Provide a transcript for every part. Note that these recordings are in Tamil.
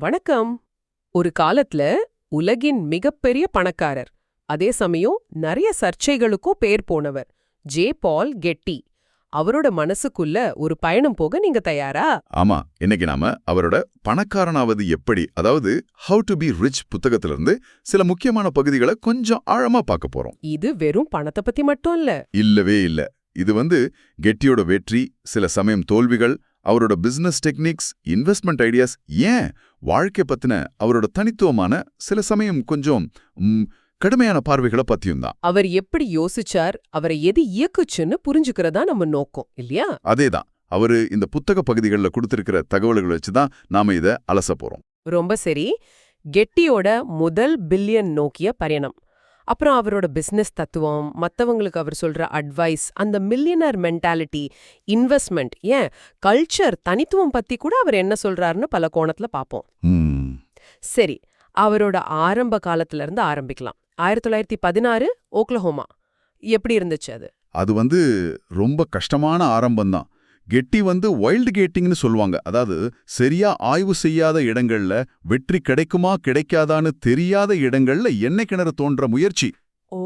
வணக்கம். ஒரு காலத்துல உலகின் மிகப்பெரிய பணக்காரர் அதே சமயம் நிறைய சர்ச்சைகளுக்கும் பேர் போனவர் ஜே பால் கெட்டி. அவரோட மனசுக்குள்ள ஒரு பயணம் போக நீங்க தயாரா? ஆமா இன்னைக்கு நாம அவரோட பணக்காரனாவது எப்படி அதாவது ஹவு டு பி ரிச் புத்தகத்திலிருந்து சில முக்கியமான பகுதிகளை கொஞ்சம் ஆழமா பார்க்க போறோம். இது வெறும் பணத்தை பத்தி மட்டும் இல்ல. இல்லவே இல்ல. இது வந்து கெட்டியோட வெற்றி சில சமயம் தோல்விகள் அவரோட பிசினஸ் டெக்னிக்ஸ் இன்வெஸ்ட்மெண்ட் ஐடியாஸ் ஏன் வாழ்க்கை பத்தின அவரோட தனித்துவமான சில சமயம் கொஞ்சம் கடுமையான பார்வைகளை பத்தியும் தான். அவர் எப்படி யோசிச்சார் அவரை எது இயக்குச்சுன்னு புரிஞ்சுக்கிறதா நம்ம நோக்கம் இல்லையா? அதேதான். அவரு இந்த புத்தக பகுதிகளில் கொடுத்திருக்கிற தகவல்களை வச்சு தான் நாம இதை அலச போறோம். ரொம்ப சரி. கெட்டியோட முதல் பில்லியன் நோக்கிய பயணம். அப்புறம் அவரோட பிசினஸ் தத்துவம் மத்தவங்களுக்கு அவர் சொல்ற அட்வைஸ் அந்த millionaire mentality investment and? Culture தனித்துவம் பத்தி கூட அவர் என்ன சொல்றாருன்னு பல கோணத்துல பாப்போம். ம், சரி அவரோட ஆரம்ப காலத்துல இருந்து ஆரம்பிக்கலாம். ஆயிரத்தி தொள்ளாயிரத்தி பதினாறு ஓக்லஹோமா. எப்படி இருந்துச்சு அது? அது வந்து ரொம்ப கஷ்டமான ஆரம்பம்தான். கெட்டி வந்து வைல்டு கேட்டிங்னு சொல்லுவாங்க. அதாவது சரியா ஆய்வு செய்யாத இடங்கள்ல வெற்றி கிடைக்குமா கிடைக்காதான்னு தெரியாத இடங்கள்ல எண்ணெய் கிணறு தோன்ற முயற்சி. ஓ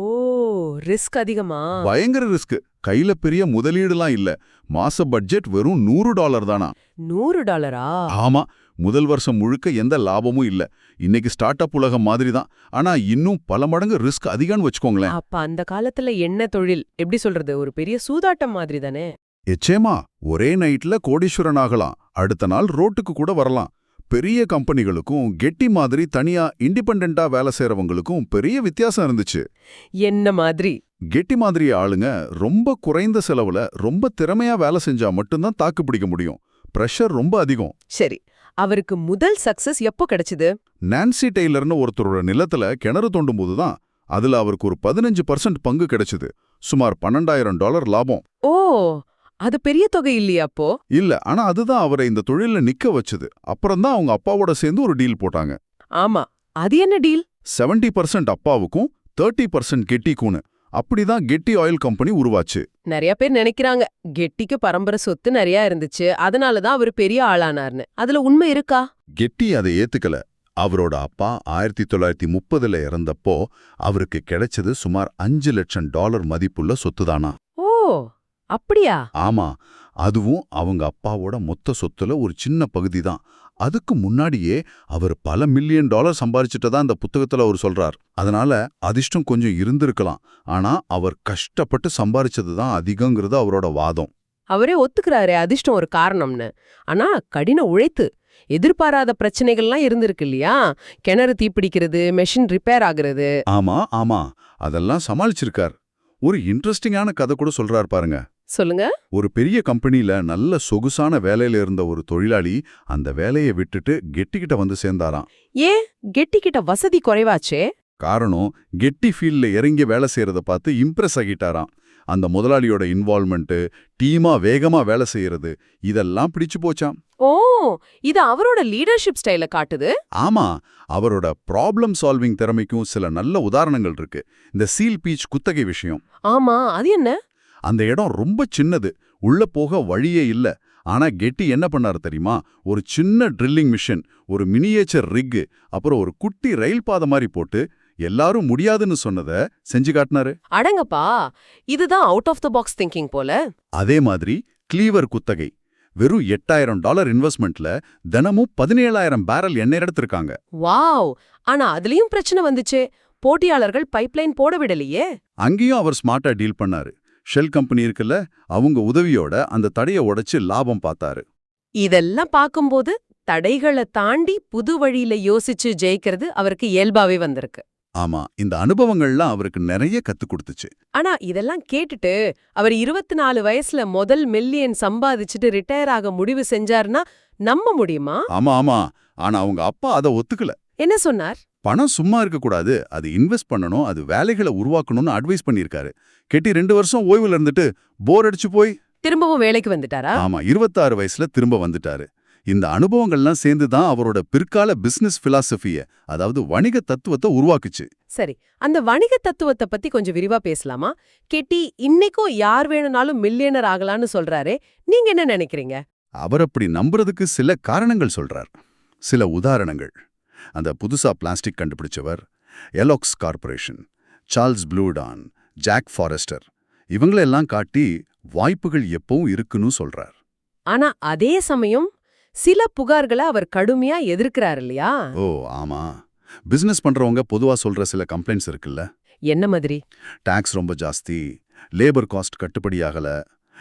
ரிஸ்க் அதிகமா? பயங்கர ரிஸ்க் கையில பெரிய முதலீடுலாம் இல்ல. மாச பட்ஜெட் வெறும் நூறு டாலர் தானா? நூறு டாலரா ஆமா. முதல் வருஷம் முழுக்க எந்த லாபமும் இல்ல. இன்னைக்கு ஸ்டார்ட் அப் உலகம் மாதிரி தான் ஆனா இன்னும் பல மடங்கு ரிஸ்க் அதிகம்னு வச்சுக்கோங்களேன். அப்ப அந்த காலத்துல என்ன தொழில் எப்படி சொல்றது? ஒரு பெரிய சூதாட்டம் மாதிரி தானே? எச்சேமா ஒரே நைட்ல கோடீஸ்வரன் ஆகலாம். அடுத்த நாள் ரோட்டுக்கு கூட வரலாம். பெரிய கம்பெனிகளுக்கும் கெட்டி மாதிரி தனியா இண்டிபெண்டா வேலை செய்றவங்களுக்கும் பெரிய வித்தியாசம் இருந்துச்சு. என்ன மாதிரி? கெட்டி மாதிரி ஆளுங்க ரொம்ப குறைந்த செலவுல ரொம்ப திறமையா வேலை செஞ்சா மட்டும்தான் தாக்கு பிடிக்க முடியும். பிரஷர் ரொம்ப அதிகம். சரி அவருக்கு முதல் சக்சஸ் எப்போ கிடைச்சது? நான்சி டெய்லர்னு ஒருத்தரோட நிலத்துல கிணறு தோண்டும் போதுதான் அதுல அவருக்கு ஒரு பதினஞ்சு பர்சன்ட் பங்கு கிடைச்சது. சுமார் பன்னெண்டாயிரம் டாலர் லாபம். ஓ அது பெரிய தொகை இல்லையா அப்போ? இல்ல ஆனா அதுதான் அவரை இந்த தொழில்ல நிக்க வச்சது. அப்புறம்தான் அவங்க அப்பாவோட சேர்ந்து ஒரு டீல் போட்டாங்க. ஆமா அது என்ன டீல்? 70% பர்சன்ட் அப்பாவுக்கும் தேர்ட்டி பர்சன்ட் கெட்டிக்கும்னு. அப்படிதான் கெட்டி ஆயில் கம்பெனி உருவாச்சு. நிறைய பேர் நினைக்கிறாங்க கெட்டிக்கு பரம்பரை சொத்து நிறைய இருந்துச்சு அதனாலதான் அவர் பெரிய ஆளானார்னு. அதுல உண்மை இருக்கா? கெட்டி அதை ஏத்துக்கல. அவரோட அப்பா ஆயிரத்தி தொள்ளாயிரத்தி முப்பதுல இறந்தப்போ அவருக்கு கிடைச்சது சுமார் அஞ்சு லட்சம் டாலர் மதிப்புள்ள சொத்துதானா. ஓ! அப்படியா? ஆமா அதுவும் அவங்க அப்பாவோட மொத்த சொத்துல ஒரு சின்ன பகுதி தான் அதுக்கு முன்னாடியே அவர் பல மில்லியன் டாலர் சம்பாரிச்சிட்டதா இந்த புத்தகத்துல அவர் சொல்றார். அதனால அதிர்ஷ்டம் கொஞ்சம் இருந்திருக்கலாம். ஆனா அவர் கஷ்டப்பட்டு சம்பாரிச்சது தான் அதிகங்கிறது அவரோட வாதம். அவரே ஒத்துக்கிறாரே அதிர்ஷ்டம் ஒரு காரணம்னு. ஆனா கடின உழைத்து எதிர்பாராத பிரச்சனைகள்லாம் இருந்திருக்கு இல்லையா? கிணறு தீப்பிடிக்கிறது மெஷின் ரிப்பேர் ஆகுறது. ஆமா ஆமா. அதெல்லாம் சமாளிச்சிருக்கார். ஒரு இன்ட்ரெஸ்டிங்கான கதை கூட சொல்றார் பாருங்க. சொல்லுங்க. ஒரு பெரிய கம்பெனில நல்ல சொகுசான வேலையில இருந்த ஒரு தொழிலாளி அந்த வேலையை விட்டுட்டு கெட்டிக்கிட்ட வந்து சேர்ந்தாராம். ஏன்? கெட்டிக்கிட்ட வசதி குறைவாச்சே? காரணம் கெட்டி ஃபீல்ட்ல இறங்கி வேலை செய்யறத பார்த்து இம்ப்ரெஸ் ஆகிட்டாராம். அந்த முதலாளியோட இன்வால்மெண்ட்டு டீமா வேகமா வேலை செய்யறது இதெல்லாம் பிடிச்சு போச்சாம். ஓ இது அவரோட லீடர்ஷிப் ஸ்டைல காட்டுது? ஆமா அவரோட ப்ராப்ளம் சால்விங் திறமைக்கும் சில நல்ல உதாரணங்கள் இருக்கு. இந்த சீல் பீச் குத்தகை விஷயம். ஆமா அது என்ன? அந்த இடம் ரொம்ப சின்னது. உள்ள போக வழியே இல்ல. ஆனா கெட்டி என்ன பண்ணாரு தெரியுமா? ஒரு சின்ன ட்ரில்லிங் மிஷின் ஒரு மினியேச்சர் ரிக்கு அப்புறம் ஒரு குட்டி ரயில் பாதை மாதிரி போட்டு எல்லாரும் முடியாதுன்னு சொன்னதை செஞ்சு காட்டினாரு. அடங்கப்பா! இதுதான் out of the box thinking போல. அதே மாதிரி கிளீவர் குத்தகை. வெறும் எட்டாயிரம் டாலர் இன்வெஸ்ட்மெண்ட்ல தினமும் பதினேழாயிரம் பேரல் எண்ணெய் எடுத்திருக்காங்க. வாவ்! ஆனா அதுலயும் பிரச்சனை வந்துச்சே. போட்டியாளர்கள் பைப்லைன் போட விடலையே. அங்கேயும் அவர் ஸ்மார்ட்டா டீல் பண்ணாரு. ஷெல் கம்பெனி இருக்குல்ல அவங்க உதவியோட அந்த தடைய உடைச்சு லாபம் பார்த்தாரு. இதெல்லாம் பார்க்கும்போது தடைகளை தாண்டி புது வழியில யோசிச்சு ஜெயிக்கிறது அவருக்கு இயல்பாவே வந்திருக்கு. ஆமா இந்த அனுபவங்கள்லாம் அவருக்கு நிறைய கத்து கொடுத்துச்சு. ஆனா இதெல்லாம் கேட்டுட்டு அவர் இருபத்தி நாலு வயசுல முதல் மில்லியன் சம்பாதிச்சுட்டு ரிட்டையர் ஆக முடிவு செஞ்சாருன்னா நம்ப முடியுமா? ஆமா ஆமா. ஆனா அவங்க அப்பா அதை ஒத்துக்கல. என்ன சொன்னார்? பணம் சும்மா இருக்கக்கூடாது. அது இன்வெஸ்ட் பண்ணணும் அது வேலைகளை உருவாக்கணும்னு அட்வைஸ் பண்ணியிருக்காரு. கெட்டி ரெண்டு வருஷம் ஓய்வுல இருந்துட்டு போர் அடிச்சு போய் திரும்பவும் வேலைக்கு வந்துட்டாரா? ஆமா இருபத்தாறு வயசுல திரும்ப வந்துட்டாரு. இந்த அனுபவங்கள்லாம் சேர்ந்து தான் அவரோட பிற்கால பிசினஸ் பிலாசபிய அதாவது வணிக தத்துவத்தை உருவாக்குச்சு. சரி அந்த வணிக தத்துவத்தை பத்தி கொஞ்சம் விரிவா பேசலாமா? கெட்டி இன்னைக்கும் யார் வேணும்னாலும் மில்லியனர் ஆகலான்னு சொல்றாரே நீங்க என்ன நினைக்கிறீங்க? அவர் அப்படி நம்புறதுக்கு சில காரணங்கள் சொல்றார். சில உதாரணங்கள். அந்த புதுசா பிளாஸ்டிக் கண்டுபிடிச்சவர் எலாக்ஸ் corporation Charles Bluhdorn Jack Forrester இவங்களெல்லாம் காட்டி வாய்ப்புகள் எப்பவும் இருக்குன்னு சொல்றார். ஆனா அதே சமயம் சில புகார்களை அவர் கடுமையா எதிர்க்கிறார் இல்லையா? ஓ ஆமா. பிசினஸ் பண்றவங்க பொதுவா சொல்ற சில கம்ப்ளைண்ட்ஸ் இருக்குல்ல? என்ன மாதிரி? டாக்ஸ் ரொம்ப ஜாஸ்தி லேபர் காஸ்ட் கட்டுப்படியாகல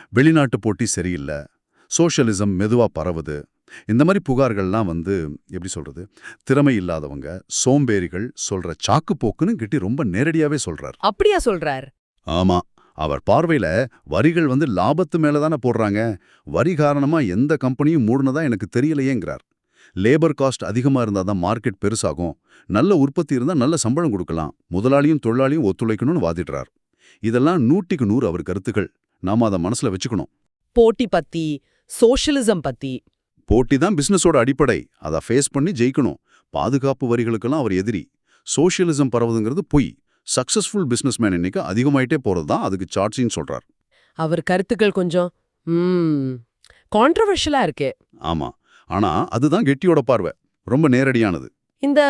வெளிநாட்டு போட்டி சரியில்லை சோஷியலிசம் மெதுவா பரவுது இந்த மாதிரி புகார்கள்லாம் வந்து எப்படி சொல்றது திறமை இல்லாதவங்க சோம்பேறிகள் சொல்ற சாக்கு போக்குன்னு கிட்டி ரொம்ப நேரடியாவே சொல்றார். அப்படியா சொல்றார்? ஆமா. அவர் பார்வையில வரிகள் வந்து லாபத்து மேல தானே போடுறாங்க. வரி காரணமா எந்த கம்பெனியும் மூடுனதா எனக்கு தெரியலையேங்கிறார். லேபர் காஸ்ட் அதிகமா இருந்தா தான் மார்க்கெட் பெருசாகும். நல்ல உற்பத்தி இருந்தா நல்ல சம்பளம் கொடுக்கலாம். முதலாளியும் தொழிலாளியும் ஒத்துழைக்கணும்னு வாதிடுறார். இதெல்லாம் நூட்டிக்கு நூறு அவர் கருத்துக்கள். நாம அதை மனசுல வச்சுக்கணும். போட்டி பத்தி சோஷியலிசம் பத்தி போட்டி தான் பிசினஸோட அடிப்படை. அதை ஃபேஸ் பண்ணி ஜெயிக்கணும். பாதுகாப்பு வரிகளுக்கெல்லாம் அவர் எதிரி. சோஷியலிசம் பரவுதுங்கிறது பொய். சக்சஸ்ஃபுல் பிசினஸ்மேன் இன்னைக்கு அதிகமாயிட்டே போறது தான் அதுக்கு சார்ட்ஸின்னு சொல்றார். அவர் கருத்துக்கள் கொஞ்சம் கான்ட்ரவர்ஷியலா இருக்கே. ஆமா. ஆனா அதுதான் கெட்டியோட பார்வை. ரொம்ப நேரடியானது. இந்த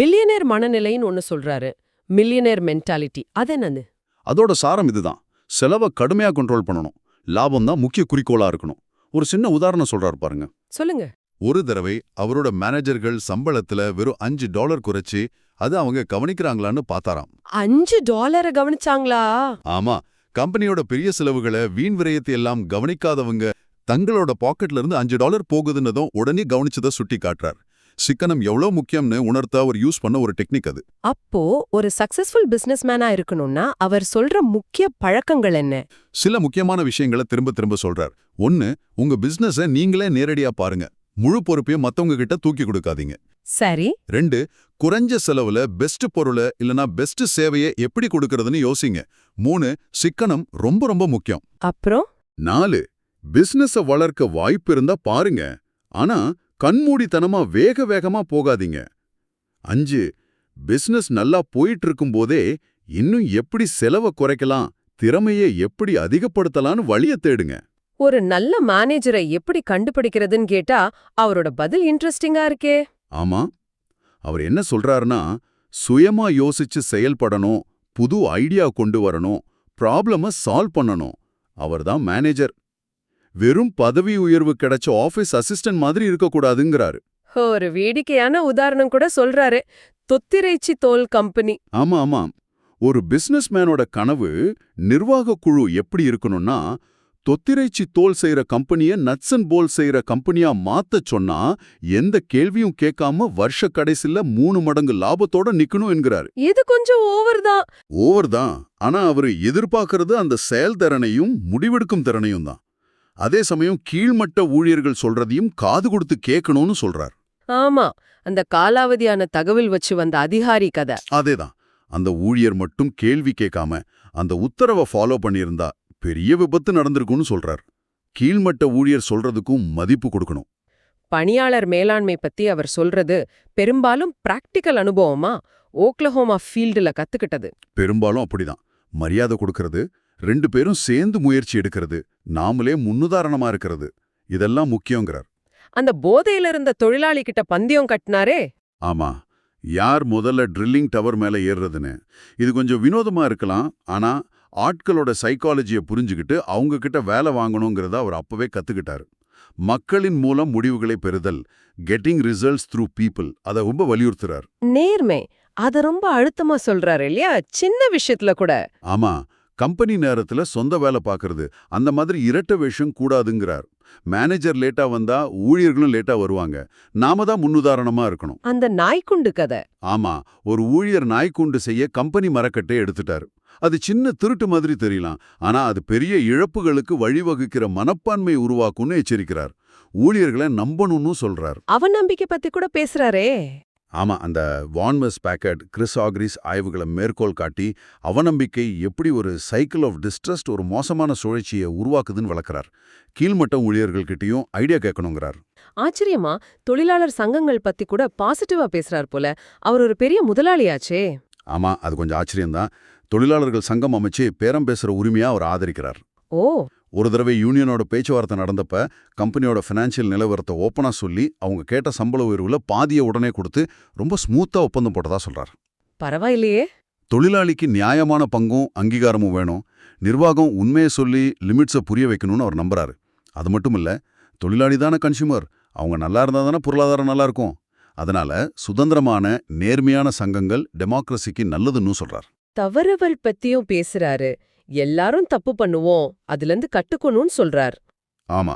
மில்லியனர் மனநிலைன்னு ஒன்னு சொல்றாரு. மில்லியனர் மென்டாலிட்டி அது என்னது? அதோட சாரம் இதுதான். செலவை கடுமையா கண்ட்ரோல் பண்ணணும். லாபம் தான் முக்கிய குறிக்கோளா இருக்கணும். ஒரு சின்ன உதாரணம் சொல்றாரு பாருங்க. சொல்லுங்க. ஒரு தடவை அவரோட மேனேஜர்கள் சம்பளத்துல வெறும் அஞ்சு டாலர் குறைச்சு அது அவங்க கவனிக்கிறாங்களான்னு பார்த்தாராம். அஞ்சு டாலரை கவனிச்சாங்களா? ஆமா. கம்பெனியோட பெரிய செலவுகளை வீண் விரயத்தை எல்லாம் கவனிக்காதவங்க தங்களோட பாக்கெட்ல இருந்து அஞ்சு டாலர் போகுதுன்னதும் உடனே கவனிச்சதை சுட்டி காட்டுறார் சிக்கனம் எவ்வளவு முக்கியம்னு உணர்த்த அவர் யூஸ் பண்ண ஒரு டெக்னிக் அது. அப்போ ஒரு சக்சஸ்ஃபுல் பிசினஸ்மேனா இருக்கணும்னா அவர் சொல்ற முக்கிய பழக்கங்கள் என்ன? சில முக்கியமான விஷயங்களை திரும்ப திரும்ப சொல்றார். ஒன்னு உங்க பிசினஸ நீங்களே நேரடியா பாருங்க. முழு பொறுப்பையும் மத்தவங்க கிட்ட தூக்கி கொடுக்காதீங்க. சரி. ரெண்டு குறைஞ்ச செலவுல பெஸ்ட் பொருளை இல்லனா பெஸ்ட் சேவையை எப்படி கொடுக்கறதுன்னு யோசிங்க. மூணு சிக்கனம் ரொம்ப ரொம்ப முக்கியம். அப்புறம்? நாலு பிசினஸ வளர்க்க வாய்ப்பு இருந்தா பாருங்க. ஆனா கண்மூடித்தனமா வேக வேகமா போகாதீங்க. அஞ்சு பிசினஸ் நல்லா போயிட்டு இருக்கும்போதே இன்னும் எப்படி செலவை குறைக்கலாம் திறமையை எப்படி அதிகப்படுத்தலாம்னு வழிய தேடுங்க. ஒரு நல்ல மேனேஜரை எப்படி கண்டுபிடிக்கிறதுன்னு கேட்டா அவரோட பதில் இன்ட்ரெஸ்டிங்கா இருக்கே. ஆமா. அவர் என்ன சொல்றாருன்னா சுயமா யோசிச்சு செயல்படணும் புது ஐடியா கொண்டு வரணும் ப்ராப்ளம சால்வ் பண்ணணும். அவர்தான் மேனேஜர் வெறும் பதவி உயர்வு கிடைச்ச ஆபீஸ் அசிஸ்டன்ட் மாதிரி இருக்கக்கூடாதுங்கிறாரு. ஒரு வேடிக்கையான உதாரணம் கூட சொல்றாரு. தொத்திரைச்சி தோல் கம்பெனி. ஆமா ஆமா. ஒரு பிசினஸ்மேனோட கனவு நிர்வாக குழு எப்படி இருக்கணும்னா தொத்திரைச்சி தோல் செய்யற கம்பெனிய நட்ஸ் அண்ட் போல் செய்யற கம்பெனியா மாத்தச் சொன்னா எந்த கேள்வியும் கேட்காம வருஷ கடைசில மூணு மடங்கு லாபத்தோட நிக்கணும் என்கிறாரு. இது கொஞ்சம் ஓவர் தான். ஓவர் தான். ஆனா அவரு எதிர்பார்க்கறது அந்த செயல்திறனையும் முடிவெடுக்கும் திறனையும் தான். அதே சமயம் கீழ்மட்ட ஊழியர்கள் சொல்றதையும் காது கொடுத்து கேட்கணும்னு சொல்றார். ஆமா அந்த காலாவதியான தகவல் வச்சு வந்த அதிகாரி கதை. அதேதான் அந்த ஊழியர் மட்டும் கேள்வி கேட்காம அந்த உத்தரவை ஃபாலோ பண்ணியிருந்தா பெரிய விபத்து நடந்திருக்கும்னு சொல்றார். கீழ்மட்ட ஊழியர் சொல்றதுக்கும் மதிப்பு கொடுக்கணும். பணியாளர் மேலாண்மை பத்தி அவர் சொல்றது பெரும்பாலும் பிராக்டிக்கல் அனுபவமா? ஓக்லஹோமா ஃபீல்டுல கத்துக்கிட்டது. பெரும்பாலும் அப்படிதான். மரியாதை கொடுக்கறது ரெண்டு பேரும் சேர்ந்து முயற்சி எடுக்கிறது. நாமளே முன்னுதாரணமா இருக்கிறது. இதெல்லாம் முக்கியங்கிறார். அந்த போதையில இருந்த தொழிலாளி கிட்ட பந்தயம் கட்டினாரே. ஆமா. யார் முதல்ல ட்ரில்லிங் டவர் மேல ஏறுறதுன்னு. இது கொஞ்சம் வினோதமா இருக்கலாம். ஆனா ஆட்களோட சைக்காலஜியை புரிஞ்சுக்கிட்டு அவங்க கிட்ட வேலை வாங்கணுங்கிறத அவர் அப்பவே கத்துக்கிட்டாரு. மக்களின் மூலம் முடிவுகளை பெறுதல் கெட்டிங் ரிசல்ட்ஸ் த்ரூ பீப்புள் அதை ரொம்ப வலியுறுத்துறார். நேர்மை. அத ரொம்ப அழுத்தமா சொல்றாரு இல்லையா? சின்ன விஷயத்துல கூட. ஆமா. கம்பெனி நேரத்துல சொந்த வேலை பார்க்கறது. அந்த மாதிரி இரட்ட வேஷம் கூடாதுங்கிறார். மேனேஜர் லேட்டா வந்தா ஊழியர்களும் லேட்டா வருவாங்க. நாம தான் முன்னுதாரணமா இருக்கணும். அந்த நாய்க்குண்டு கதை. ஆமா ஒரு ஊழியர் நாய்க்குண்டு செய்ய கம்பெனி மரக்கட்டை எடுத்துட்டாரு. அது சின்ன திருட்டு மாதிரி தெரியலாம். ஆனா அது பெரிய இழப்புகளுக்கு வழிவகுக்கிற மனப்பான்மை உருவாக்கும்னு எச்சரிக்கிறார். ஊழியர்களை நம்பணும்னு சொல்றார். அவநம்பிக்கை பத்தி கூட பேசுறாரே. ஆமா அந்த வான்மஸ் பேக்கட் கிறிஸ் ஆக்ரிஸ் ஆய்வுகளை மேற்கோள் காட்டி அவநம்பிக்கை எப்படி ஒரு சைக்கிள் ஆஃப் டிஸ்ட்ரஸ்ட் ஒரு மோசமான சுழற்சியை உருவாக்குதுன்னு வளர்க்குறார் கீழ்மட்ட ஊழியர்கள்கிட்டயும் ஐடியா கேட்கணுங்கிறார். ஆச்சரியமா தொழிலாளர் சங்கங்கள் பத்தி கூட பாசிட்டிவா பேசுறார் போல. அவர் ஒரு பெரிய முதலாளியாச்சே. ஆமா அது கொஞ்சம் ஆச்சரியம்தான். தொழிலாளர்கள் சங்கம் அமைச்சு பேரம் பேசுற உரிமையா அவர் ஆதரிக்கிறார். ஓ! ஒரு தடவை யூனியனோட பேச்சுவார்த்தை நடந்தப்ப கம்பெனியோட ஃபினான்ஷியல் நிலவரத்தை ஓப்பனா சொல்லி அவங்க கேட்ட சம்பள உயர்வுல பாதியை உடனே கொடுத்து ரொம்ப ஸ்மூத்தா ஒப்பந்தம் போட்டதா சொல்றார். பரவாயில்லையே. தொழிலாளிக்கு நியாயமான பங்கும் அங்கீகாரமும் வேணும். நிர்வாகம் உண்மையை சொல்லி லிமிட்ஸை புரிய வைக்கணும்னு அவர் நம்புறாரு. அது மட்டும் இல்ல தொழிலாளி தானே கன்சியூமர் அவங்க நல்லா இருந்தா தானே பொருளாதாரம் நல்லா இருக்கும். அதனால சுதந்திரமான நேர்மையான சங்கங்கள் டெமோக்ரஸிக்கு நல்லதுன்னு சொல்றார். தவறுகள் பத்தியும் பேசுறாரு. எல்லாரும் தப்பு பண்ணுவோம் அதுல இருந்து கட்டுக்கணும்னு சொல்றார். ஆமா.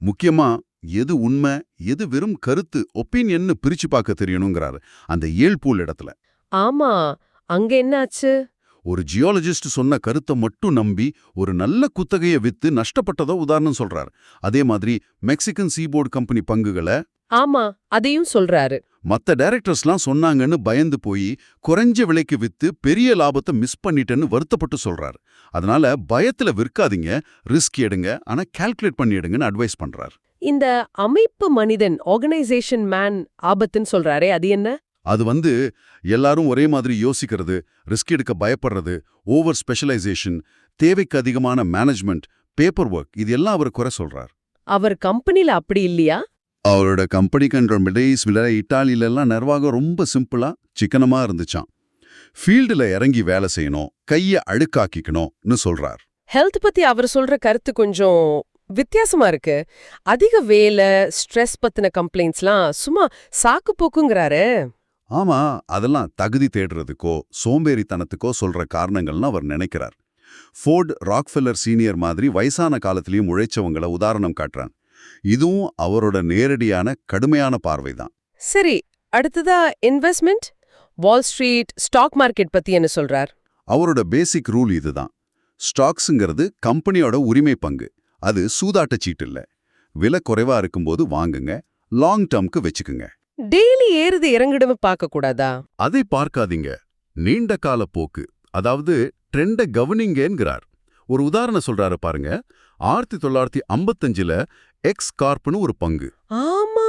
முக்கியமா எது உண்மை எது வெறும் கருத்து ஒப்பீனியன்னு பிரிச்சு பார்க்க தெரியணுங்கிறாரு அந்த ஏழ்பூல் இடத்துல. ஆமா. அங்க என்னாச்சு? ஒரு ஜியாலஜிஸ்ட் சொன்ன கருத்தை மட்டும் நம்பி ஒரு நல்ல குத்தகையை வித்து நஷ்டப்பட்டதோ உதாரணம் சொல்றார். அதே மாதிரி மெக்சிகன் சீபோர்டு கம்பெனி பங்குகளை ஆமா அதையும் சொல்றாரு. மத்த டைரக்டர்ஸ்லாம் சொன்னாங்கன்னு பயந்து போய் குறைஞ்ச விலைக்கு வித்து பெரிய லாபத்தை மிஸ் பண்ணிட்டேன்னு வருத்தப்பட்டு சொல்றார். அதனால பயத்துல விற்காதீங்க ரிஸ்க் எடுங்க ஆனா கால்குலேட் பண்ணி எடுங்கன்னு அட்வைஸ் பண்றார். இந்த அமைப்பு மனிதன் ஆர்கனைசேஷன் மேன் ஆபத்துன்னு சொல்றாரே அது என்ன? அது வந்து எல்லாரும் ஒரே மாதிரி யோசிக்கிறது ரிஸ்க் எடுக்க பயப்படுறது ஓவர் ஸ்பெஷலைசேஷன் தேவைக்கு அதிகமான மேனேஜ்மெண்ட் பேப்பர் ஒர்க் இது எல்லாம் அவர் குறை சொல்றார். அவர் கம்பெனில அப்படி இல்லையா? அவரோட கம்பெனி கண்ட்ரோல் மிடைஸ் விட இட்டாலியிலலாம் நிர்வாகம் ரொம்ப சிம்பிளா சிக்கனமா இருந்துச்சாம். ஃபீல்டுல இறங்கி வேலை செய்யணும் கையை அழுக்காக்கிக்கணும்னு சொல்றார். ஹெல்த் பத்தி அவர் சொல்ற கருத்து கொஞ்சம் வித்தியாசமா இருக்கு. அதிக வேலை ஸ்ட்ரெஸ் பத்தின கம்ப்ளைண்ட்ஸ்லாம் சும்மா சாக்கு போக்குங்கிறாரு ஆமா அதெல்லாம் தகுதி தேடுறதுக்கோ சோம்பேறித்தனத்துக்கோ சொல்ற காரணங்கள்னு அவர் நினைக்கிறார். ஃபோர்ட் ராக்ஃபெல்லர் சீனியர் மாதிரி வயசான காலத்திலயும் உழைச்சவங்கள உதாரணம் காட்டுறான். இதுவும் அவரோட நேரடியான கடுமையான பார்வைதான். சரி அடுத்ததா investment Wall Street stock market பத்தி என்ன சொல்றார்? அவரோட பேசிக் ரூல் இதுதான். ஸ்டாக்ஸுங்கிறது கம்பெனியோட உரிமை பங்கு. அது சூதாட்ட சீட்டு இல்ல. விலை குறைவா இருக்கும்போது வாங்குங்க. லாங் டேர்ம்க்கு வச்சுக்குங்க. டெய்லி ஏறுது இறங்கிடுமே பார்க்க கூடாதா? அதை பார்க்காதீங்க. நீண்ட கால போக்கு. அதாவது ட்ரெண்ட கவனிங்கங்கிறார். ஒரு உதாரணம் சொல்றாரு பாருங்க. ஆயிரத்தி தொள்ளாயிரத்தி ஐம்பத்தஞ்சுல எக்ஸ் கார்ப்னு ஒரு பங்கு. ஆமா.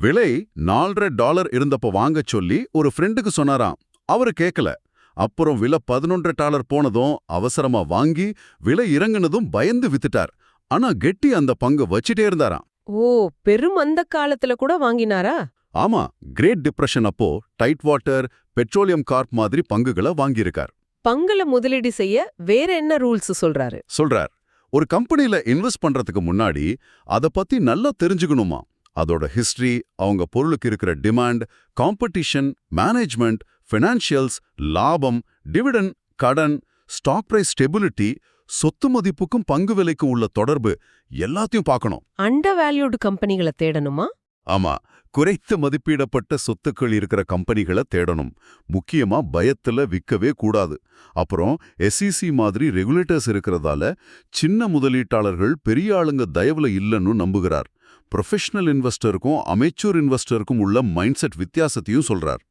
விலை நாலரை டாலர் இருந்தப்ப வாங்கச் சொல்லி ஒரு ஃப்ரெண்டுக்கு சொன்னாராம். அவரு கேட்கல அப்புறம் விலை பதினொன்றரை டாலர் போனதும் அவசரமா வாங்கி விலை இறங்குனதும் பயந்து வித்துட்டார். ஆனா கெட்டி அந்த பங்கு வச்சிட்டே இருந்தாராம். ஓ பெரும் அந்த காலத்துல கூட வாங்கினாரா? ஆமா கிரேட் டிப்ரெஷன் அப்போ டைட் வாட்டர் பெட்ரோலியம் கார்ப் மாதிரி பங்குகளை வாங்கியிருக்கார். பங்குல முதலீடு செய்ய வேற என்ன ரூல்ஸ் சொல்றாரு? சொல்றார். ஒரு கம்பெனில இன்வெஸ்ட் பண்றதுக்கு முன்னாடி அத பத்தி நல்லா தெரிஞ்சுக்கணுமா? அதோட ஹிஸ்ட்ரி அவங்க பொருளுக்கு இருக்கிற டிமாண்ட் காம்படிஷன் மேனேஜ்மெண்ட் ஃபினான்ஷியல்ஸ் லாபம் டிவிடன் கடன் ஸ்டாக் பிரைஸ் ஸ்டெபிலிட்டி சொத்து மதிப்புக்கும் பங்கு விலைக்கும் உள்ள தொடர்பு எல்லாத்தையும் பார்க்கணும். அண்டர் வேல்யூடு கம்பெனிகளை தேடணுமா? ஆமா குறைத்து மதிப்பிடப்பட்ட சொத்துக்கள் இருக்கிற கம்பெனிகளை தேடணும். முக்கியமா பயத்துல விற்கவே கூடாது. அப்புறம் எஸ்இசி மாதிரி ரெகுலேட்டர்ஸ் இருக்கிறதால சின்ன முதலீட்டாளர்கள் பெரிய ஆளுங்க தயவுல இல்லைன்னு நம்புகிறார். ப்ரொஃபஷனல் இன்வெஸ்டருக்கும் அமெச்சூர் இன்வெஸ்டருக்கும் உள்ள மைண்ட் செட் வித்தியாசத்தையும் சொல்றார்.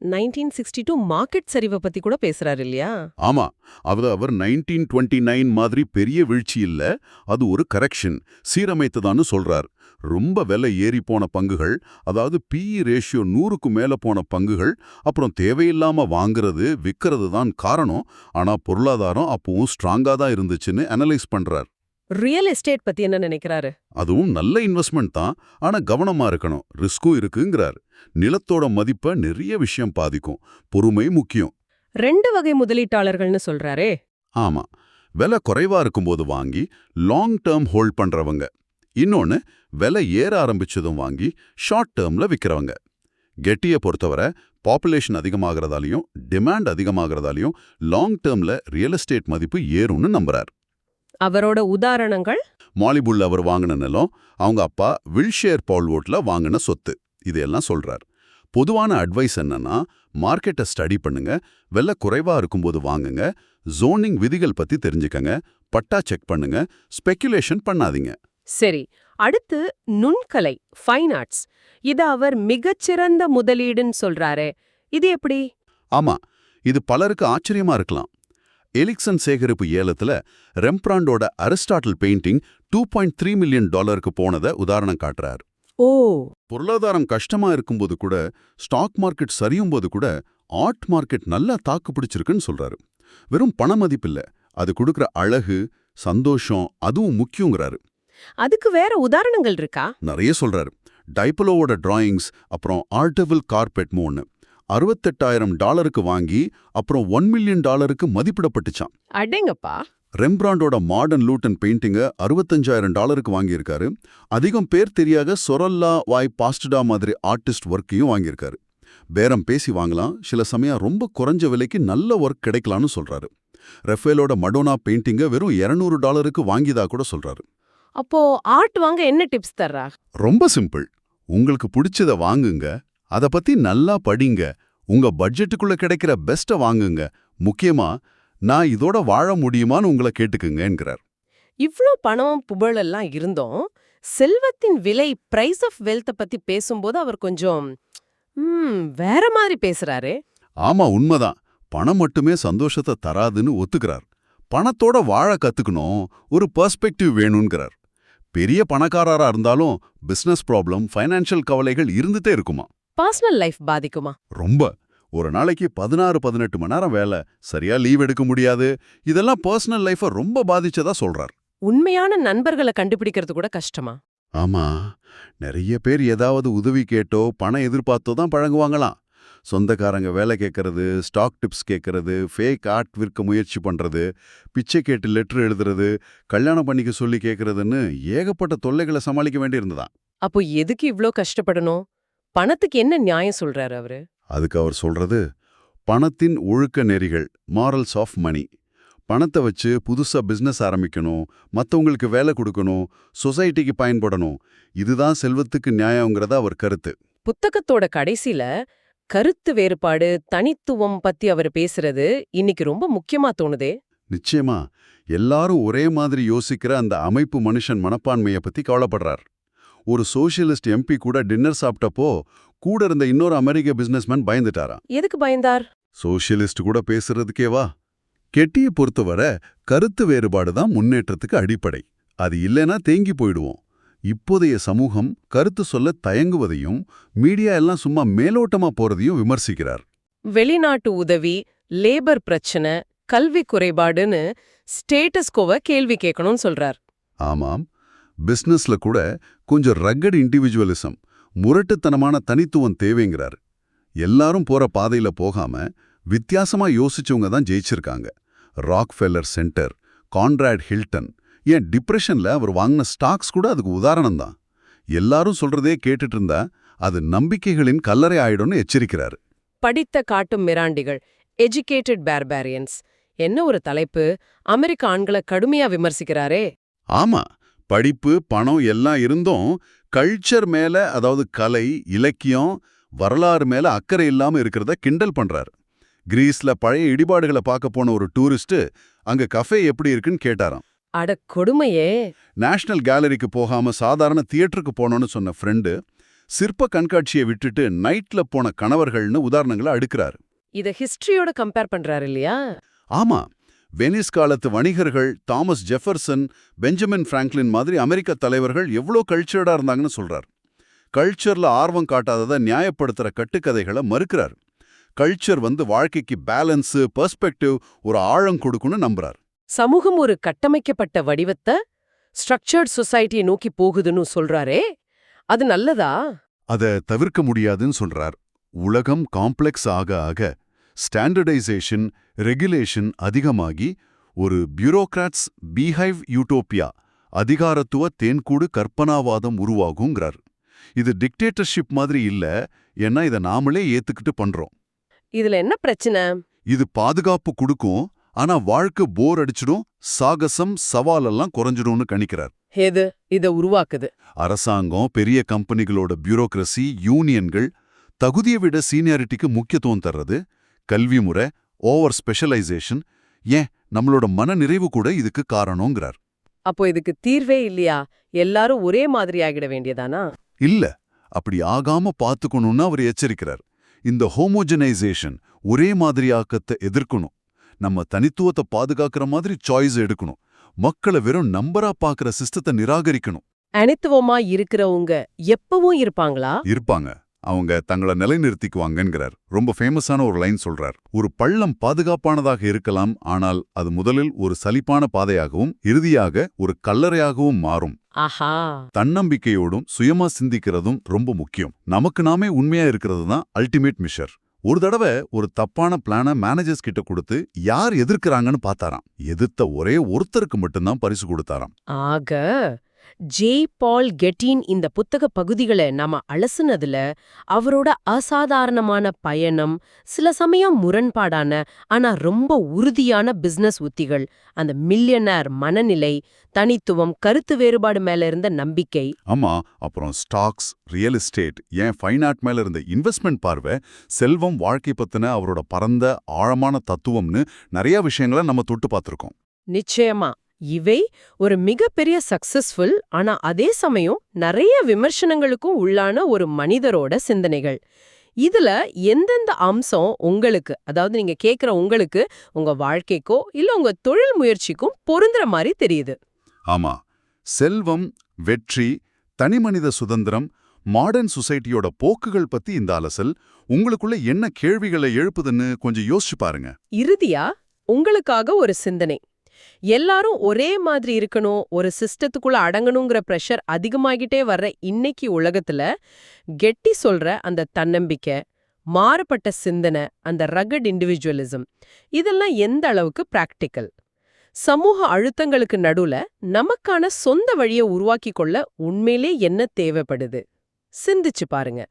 நைன்டீன் சிக்ஸ்டி டூ மார்க்கெட் சரிவை பத்தி கூட பேசுறாரு இல்லையா? ஆமா அது அவர் நைன்டீன் டுவெண்ட்டி நைன் மாதிரி பெரிய வீழ்ச்சி இல்ல அது ஒரு கரெக்ஷன் சீரமைத்ததான்னு சொல்றார். ரொம்ப விலை ஏறி போன பங்குகள் அதாவது பிஇ ரேஷியோ நூறுக்கு மேல போன பங்குகள் அப்புறம் தேவையில்லாம வாங்குறது விக்கிறது தான் காரணம். ஆனா பொருளாதாரம் அப்பவும் ஸ்ட்ராங்கா தான் இருந்துச்சுன்னு அனலைஸ் பண்றார். ரியல் எஸ்டேட் பத்தி என்ன நினைக்கிறாரு? அதுவும் நல்ல இன்வெஸ்ட்மெண்ட் தான். ஆனா கவனமா இருக்கணும். ரிஸ்க்கும் இருக்குங்கிறார். நிலத்தோட மதிப்பை நிறைய விஷயம் பாதிக்கும். பொறுமை முக்கியம். ரெண்டு வகை முதலீட்டாளர்கள்னு சொல்றாரே. ஆமா. விலை குறைவா இருக்கும்போது வாங்கி லாங் டேர்ம் ஹோல்ட் பண்றவங்க. இன்னொன்னு விலை ஏற ஆரம்பிச்சதும் வாங்கி ஷார்ட் டேர்ம்ல விக்கிறவங்க. கெட்டியை பொறுத்தவரை பாப்புலேஷன் அதிகமாகறதாலையும் டிமாண்ட் அதிகமாகறதாலையும் லாங் டேர்ம்ல ரியல் எஸ்டேட் மதிப்பு ஏறும்னு நம்புறார். அவரோட உதாரணங்கள்? மாலிபுல் அவர் வாங்கின நிலம் அவங்க அப்பா வில்ஷேர் பால்வோட்ல வாங்கின சொத்து இதையெல்லாம் சொல்றார். பொதுவான அட்வைஸ் என்னன்னா மார்க்கெட்டை ஸ்டடி பண்ணுங்க விலை குறைவா இருக்கும்போது வாங்குங்க ஜோனிங் விதிகள் பத்தி தெரிஞ்சுக்கங்க பட்டா செக் பண்ணுங்க ஸ்பெக்குலேஷன் பண்ணாதீங்க. சரி அடுத்து நுண்கலை ஃபைன் ஆர்ட்ஸ் இது அவர் மிகச்சிறந்த முதலீடுன்னு சொல்றாரே. இது எப்படி? ஆமா இது பலருக்கு ஆச்சரியமா இருக்கலாம். எலிக்சன் சேகரிப்பு ஏலத்துல ரெம்ப்ராண்டோட Aristotle painting two point three million டாலருக்கு போனதை உதாரணம் காட்டுறார். ஓ! பொருளாதாரம் கஷ்டமா இருக்கும்போது கூட ஸ்டாக் மார்க்கெட் சரியும் போது கூட ஆர்ட் மார்க்கெட் நல்லா தாக்கு பிடிச்சிருக்குன்னு சொல்றாரு. வெறும் பண மதிப்பில்ல அது கொடுக்குற அழகு சந்தோஷம் அதுவும் முக்கியங்கிறாரு. அதுக்கு வேற உதாரணங்கள் இருக்கா? நிறைய சொல்றாரு. டைப்பலோவோட டிராயிங்ஸ் அப்புறம் ஆர்டபிள் கார்பெட்னு ஒன்று அறுபத்தெட்டாயிரம் டாலருக்கு வாங்கி அப்புறம் ஒன் மில்லியன் டாலருக்கு மதிப்பிடப்பட்டுச்சான் அடேங்கப்பா. ரெம்பிராண்டோட மாடர்ன் லூட்டன் பெயிண்டிங்கை அறுபத்தஞ்சாயிரம் டாலருக்கு வாங்கியிருக்காரு. அதிகம் பேர் தெரியாத சொரல்லா வாய் பாஸ்டடா மாதிரி ஆர்டிஸ்ட் ஒர்க்கையும் வாங்கியிருக்காரு. பேரம் பேசி வாங்கலாம் சில சமயம் ரொம்ப குறைஞ்ச விலைக்கு நல்ல ஒர்க் கிடைக்கலாம்னு சொல்றாரு. ரெஃபேலோட மடோனா பெயிண்டிங்கை வெறும் 200 டாலருக்கு வாங்கியதா கூட சொல்றாரு. அப்போ ஆர்ட் வாங்க என்ன டிப்ஸ் தர்றா ரொம்ப சிம்பிள். உங்களுக்கு பிடிச்சத வாங்குங்க. அத பத்தி நல்லா படிங்க. உங்க பட்ஜெட்டுக்குள்ள கிடைக்கிற பெஸ்ட்டை வாங்குங்க. முக்கியமா நான் இதோட வாழ முடியுமான்னு உங்களை கேட்டுக்குங்கங்கிறார் இவ்ளோ பணம் புகழ் எல்லாம் இருந்தோம் செல்வத்தின் விலை பிரைஸ் ஆஃப் வெல்த்த பத்தி பேசும்போது அவர் கொஞ்சம் வேற மாதிரி பேசுறாரே. ஆமா உண்மைதான். பணம் மட்டுமே சந்தோஷத்தை தராதுன்னு ஒத்துக்கிறார். பணத்தோட வாழ கத்துக்கணும். ஒரு பெர்ஸ்பெக்டிவ் வேணுங்கிறார் பெரிய பணக்காரரா இருந்தாலும் பிசினஸ் ப்ராப்ளம் ஃபைனான்ஷியல் கவலைகள் இருந்துட்டே இருக்குமா? பர்சனல் லைஃப் பாதிக்குமா? ரொம்ப. ஒரு நாளைக்கு பதினாறு பதினெட்டு மணி நேரம் வேலை சரியா லீவ் எடுக்க முடியாது. இதெல்லாம் பர்சனல் லைஃபை ரொம்ப பாதிச்சதா சொல்றார். உண்மையான நண்பர்களை கண்டுபிடிக்கிறது கூட கஷ்டமா? ஆமா. நிறைய பேர் ஏதாவது உதவி கேட்டோ பணம் எதிர்பார்த்தோ தான் பழகுவாங்களாம். சொந்தக்காரங்க வேலை கேட்கறது ஸ்டாக் டிப்ஸ் கேட்கறது ஃபேக் ஆர்ட் விற்க முயற்சி பண்றது பிச்சை கேட்டு லெட்டர் எழுதுறது கல்யாணம் பண்ணிக்க சொல்லி கேட்கறதுன்னு ஏகப்பட்ட தொல்லைகளை சமாளிக்க வேண்டியிருந்ததா அப்போ எதுக்கு இவ்ளோ கஷ்டப்படணும்? பணத்துக்கு என்ன நியாயம் சொல்றாரு அவரு? அதுக்கு அவர் சொல்றது பணத்தின் ஒழுக்க நெறிகள் மாரல்ஸ் ஆஃப் மணி பணத்தை வச்சு புதுசா பிசினஸ் ஆரம்பிக்கணும் மத்தவங்களுக்கு வேலை கொடுக்கணும் சொசைட்டிக்கு பயன்படணும். இதுதான் செல்வத்துக்கு நியாயங்கிறத அவர் கருத்து. புத்தகத்தோட கடைசில கருத்து வேறுபாடு தனித்துவம் பத்தி அவர் பேசுறது இன்னைக்கு ரொம்ப முக்கியமா தோணுதே. நிச்சயமா. எல்லாரும் ஒரே மாதிரி யோசிக்கிற அந்த அமைப்பு மனுஷன் மனப்பான்மையை பத்தி கவலைப்படுறார். ஒரு சோஷியலிஸ்ட் எம்பி கூட டின்னர் சாப்பிட்டப்போ கூட இருந்த இன்னொரு அமெரிக்க பிசினஸ்மேன் பயந்துட்டாராம். எதுக்கு பயந்தார்? சோஷியலிஸ்ட் கூட பேசுறதுக்கேவா கெட்டிய பொறுத்தவரை கருத்து வேறுபாடு தான் முன்னேற்றத்துக்கு அடிப்படை. அது இல்லைன்னா தேங்கி போயிடுவோம். இப்போதைய சமூகம் கருத்து சொல்ல தயங்குவதையும் மீடியா எல்லாம் சும்மா மேலோட்டமா போறதையும் விமர்சிக்கிறார். வெளிநாட்டு உதவி லேபர் பிரச்சனை கல்வி குறைபாடுன்னு ஸ்டேட்டஸ்கோவ கேள்வி கேட்கணும்னு சொல்றார். ஆமாம். பிசினஸ்ல கூட கொஞ்சம் ரக்கட் இண்டிவிஜுவலிசம் முரட்டுத்தனமான தனித்துவம் தேவைங்கிறார். எல்லாரும் போற பாதையில போகாம வித்தியாசமா யோசிச்சவங்க தான் ஜெயிச்சிருக்காங்க. ராக்ஃபெல்லர் சென்டர் கான்ராட் ஹில்டன் ஏன் டிப்ரெஷன்ல அவர் வாங்கின ஸ்டாக்ஸ் கூட அதுக்கு உதாரணம் தான் எல்லாரும் சொல்றதே கேட்டுட்டு இருந்தா அது நம்பிக்கைகளின் கல்லறை ஆயிடும்னு எச்சரிக்கிறாரு. படித்த காட்டும் மிராண்டிகள் எஜுகேட்டட் பேர்பேரியன்ஸ் என்ன ஒரு தலைப்பு? அமெரிக்க ஆண்களை கடுமையா விமர்சிக்கிறாரே. ஆமா படிப்பு பணம் எல்லாம் இருந்தும் கல்ச்சர் மேல அதாவது கலை இலக்கியம் வரலாறு மேல அக்கறை இல்லாம இருக்கிறத கிண்டல் பண்றாரு. கிரீஸ்ல பழைய இடிபாடுகளை பார்க்க போன ஒரு டூரிஸ்ட் அங்க கஃபே எப்படி இருக்குன்னு கேட்டாராம். அட கொடுமையே. நேஷனல் கேலரிக்கு போகாம சாதாரண தியேட்டருக்கு போனோன்னு சொன்ன ஃப்ரெண்டு சிற்ப கண்காட்சியை விட்டுட்டு நைட்ல போன கணவர்கள்னு உதாரணங்களை அடுக்குறாரு. இத ஹிஸ்டரியோட கம்பேர் பண்றாரு இல்லையா? ஆமா. வெனிஸ் காலத்து வணிகர்கள் தாமஸ் ஜெஃபர்சன் பெஞ்சமின் பிராங்க்லின் மாதிரி அமெரிக்க தலைவர்கள் எவ்வளோ கல்ச்சர்டா இருந்தாங்கன்னு சொல்றார். கல்ச்சர்ல ஆர்வம் காட்டாததை நியாயப்படுத்துற கட்டுக்கதைகளை மறுக்கிறார். கல்ச்சர் வந்து வாழ்க்கைக்கு பேலன்ஸு பெர்ஸ்பெக்டிவ் ஒரு ஆழம் கொடுக்குன்னு நம்புறார். சமூகம் ஒரு கட்டமைக்கப்பட்ட வடிவத்தை ஸ்ட்ரக்சர்ட் சொசைட்டியை நோக்கி போகுதுன்னு சொல்றாரே. அது நல்லதா? அதை தவிர்க்க முடியாதுன்னு சொல்றார். உலகம் காம்ப்ளெக்ஸ் ஆக ஆக ஸ்டாண்டர்டைசேஷன் ரெகுலேஷன் அதிகமாகி ஒரு பியூரோக்ராட்ஸ் பீஹைவ் யூட்டோப்பியா அதிகாரத்துவ தேன்கூடு கற்பனாவாதம் உருவாகுங்கிறார். இது டிக்டேட்டர்ஷிப் மாதிரி இல்ல ஏன்னா இதை நாமளே ஏத்துக்கிட்டு பண்றோம். இதுல என்ன பிரச்சனை? இது பாதுகாப்பு கொடுக்கும் ஆனா வாழ்க்கை போர் அடிச்சிடும் சாகசம் சவாலெல்லாம் குறைஞ்சிடும்னு கணிக்கிறார். எது இத உருவாக்குது. அரசாங்கம் பெரிய கம்பெனிகளோட பியூரோக்ரசி யூனியன்கள் தகுதியை விட சீனியாரிட்டிக்கு முக்கியத்துவம் தர்றது கல்வி முறை ஓவர் ஸ்பெஷலைசேஷன் ஏன் நம்மளோட மன நிறைவு கூட இதுக்கு காரணங்கிறார். அப்போ இதுக்கு தீர்வே இல்லையா? எல்லாரும் ஒரே மாதிரி ஆகிட வேண்டியதானா? இல்ல அப்படி ஆகாம பாத்துக்கணும்னு அவர் எச்சரிக்கிறார். இந்த ஹோமோஜனைசேஷன் ஒரே மாதிரியாக்கத்தை எதிர்க்கணும். நம்ம தனித்துவத்தை பாதுகாக்கிற மாதிரி சாய்ஸ் எடுக்கணும். மக்களை வெறும் நம்பரா பாக்குற சிஸ்டத்தை நிராகரிக்கணும். அனித்துவமா இருக்கிறவங்க எப்பவும் இருப்பாங்களா? இருப்பாங்க. அவங்க தங்களை நிலைநிறுத்திக்குவாங்கங்கிறார் ரொம்ப ஃபேமஸான ஒரு லைன் சொல்றார். ஒரு பள்ளம் பாதுகாப்பானதாக இருக்கலாம் ஆனால் அது முதலில் ஒரு சலிப்பான பாதையாகவும் இறுதியாக ஒரு கல்லறையாகவும் மாறும். ஆஹா. தன்னம்பிக்கையோடும் சுயமா சிந்திக்கிறதும் ரொம்ப முக்கியம். நமக்கு நாமே உண்மையா இருக்கிறது தான் அல்டிமேட் மிஷர் ஒரு தடவை ஒரு தப்பான பிளான மேனேஜர்ஸ் கிட்ட கொடுத்து யார் எதிர்க்கறாங்கன்னு பார்த்தாராம். எதிர்த்த ஒரே ஒருத்தருக்கு மட்டும்தான் பரிசு கொடுத்தாராம். ஆக ஜே பால் கெட்டின் இந்த புத்தக பகுதிகளை நாம அலசுனதுல அவரோட அசாதாரணமான பயணம் சில சமயம் முரண்பாடான ஆனா ரொம்ப உறுதியான பிசினஸ் உத்திகள் அந்த மில்லியனர் மனநிலை தனித்துவம் கருத்து வேறுபாடு மேல இருந்த நம்பிக்கை. ஆமா அப்புறம் stocks real estate and fine art மேல இருந்த இன்வெஸ்ட்மெண்ட் பார்வை செல்வம் வாழ்க்கை பத்தின அவரோட பரந்த ஆழமான தத்துவம்னு நிறைய விஷயங்களை நம்ம தொட்டு பார்த்திருக்கோம். நிச்சயமா. இவை ஒரு மிகப்பெரிய சக்சஸ்ஃபுல் ஆனா அதே சமயம் நிறைய விமர்சனங்களுக்கும் உள்ளான ஒரு மனிதரோட சிந்தனைகள். இதுல எந்தெந்த அம்சம் உங்களுக்கு அதாவது நீங்க கேக்குற உங்களுக்கு உங்க வாழ்க்கைக்கோ இல்ல உங்க தொழில் முயற்சிக்கும் பொருந்துற மாதிரி தெரியுது. ஆமா. செல்வம் வெற்றி தனிமனித சுதந்திரம் மாடர்ன் சொசைட்டியோட போக்குகள் பத்தி இந்த அலசல் உங்களுக்குள்ள என்ன கேள்விகளை எழுப்புதுன்னு கொஞ்சம் யோசிச்சு பாருங்க. இறுதியா உங்களுக்காக ஒரு சிந்தனை. எல்லாரும் ஒரே மாதிரி இருக்கணும் ஒரு சிஸ்டத்துக்குள்ள அடங்கணுங்கிற பிரஷர் அதிகமாகிட்டே வர்ற இன்னைக்கு உலகத்துல கெட்டி சொல்ற அந்த தன்னம்பிக்கை மாறுபட்ட சிந்தனை அந்த ரகட் இண்டிவிஜுவலிசம் இதெல்லாம் எந்த அளவுக்கு பிராக்டிக்கல் சமூக அழுத்தங்களுக்கு நடுவுல நமக்கான சொந்த வழியை உருவாக்கிக் கொள்ள உண்மையிலே என்ன தேவைப்படுது? சிந்திச்சு பாருங்க.